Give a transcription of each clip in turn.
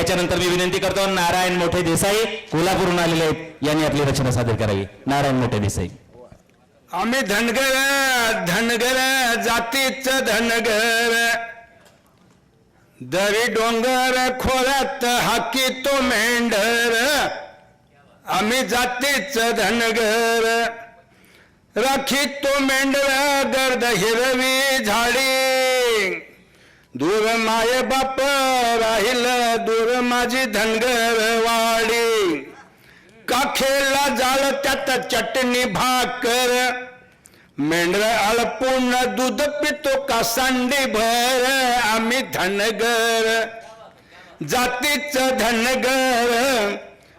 याच्यानंतर मी विनंती करतो नारायण मोठे देसाई कोल्हापूरहून आलेले आहेत यांनी आपली रचना सादर करावी. नारायण मोठे देसाई. आम्ही धनगर धनगर जातीच धनगर. दरी डोंगर खोऱ्यात हाकी तो मेंढर. आम्ही जातीच धनगर. राखी तो मेंढर गर्द हिरवी झाडी. दूर माय बाप राहील दूर माझी धनगर वाडी काखेला जाळ त्यात चटणी भाकर. मेंढर अळपून दूध पितो का सांडी भर आम्ही धनगर. जातीच धनगर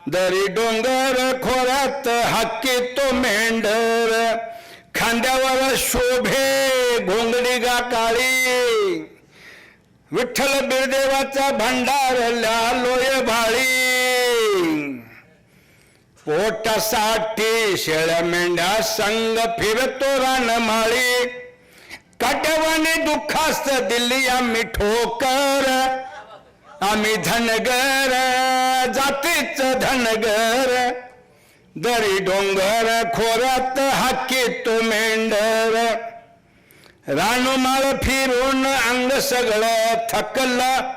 दरी डोंगर खोऱ्यात हक्की तो मेंढर. खांद्यावर शोभे घोंगडी गा काळी. विठ्ठल बिरदेवाचा भंडार लोय भाळी. पोटासाठी शेळ्या मेंढ्या संग फिरतो रानमाळी काट्यावाने दुःखास्त दिल्ली आम्ही ठोकर आम्ही धनगर जातीच धनगर. दरी डोंगर खोऱ्यात हाकी तो मेंढर. रानमाळ फिरून अंग सगळं थकला.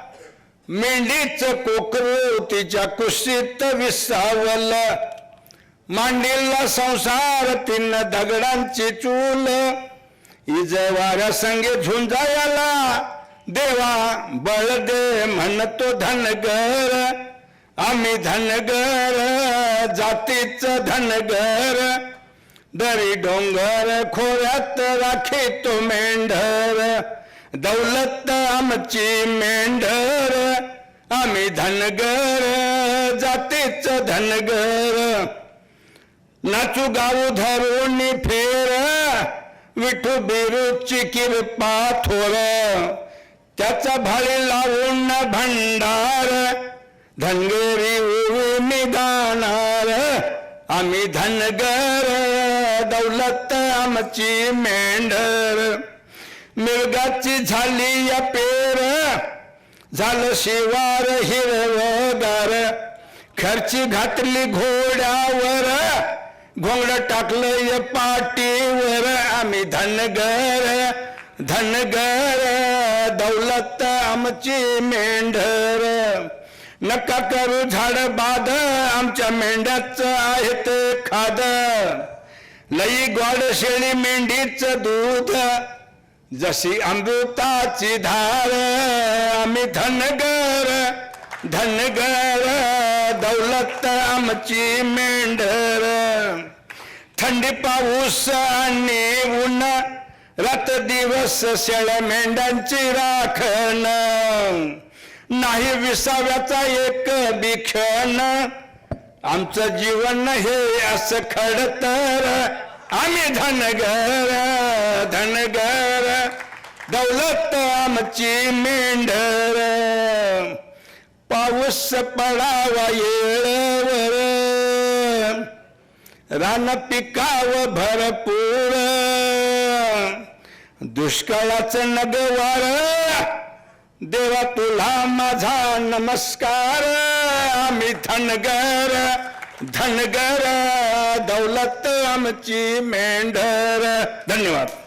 मेंढीच कोकरू तिच्या कुशीत विसावलं. मांडीला संसार तीन दगडांची चूल. इजवाऱ्या संगे झुंजायला देवा बळ दे म्हणतो धनगर. आम्ही धनगर जातीच धनगर. दरी डोंगर खोऱ्यात राखी तो मेंढर दौलत आमची मेंढर आम्ही धनगर जातीच धनगर. नाचू गाऊ धरून फेर विठू बिरूची किरपा थोर. त्याचा भाळी लावून भंडार धनगरी उभी निघाणार. आम्ही धनगर दौलत आमची मेंढर. मिरगाची झाली या पेर. झालं शिवार हिरवगार खर्ची घातली घोड्यावर. घोंगड टाकलं या पाटीवर. आम्ही धनगर धनगर. दौलत आमची मेंढर. नका करू झाड बाद आमच्या मेंढ्याच आहेत खाद. लई गोड शेळी मेंढीच दूध जशी अमृताची धार आम्ही धनगर धनगर दौलत आमची मेंढर. थंडी पाऊस आणि ऊन रात दिवस शेळ मेंढ्यांची राखण. नाही विसाव्याचा एक बिखण आमचं जीवन हे असं खडतर. आम्ही धनगर धनगर दौलत आमची मेंढर. पाऊस पडावा येळवर. रान पिकाव भरपूर. दुष्काळाचं नगवार. देवा तुला माझा नमस्कार. आम्ही धनगर धनगर दौलत आमची मेंढर. धन्यवाद.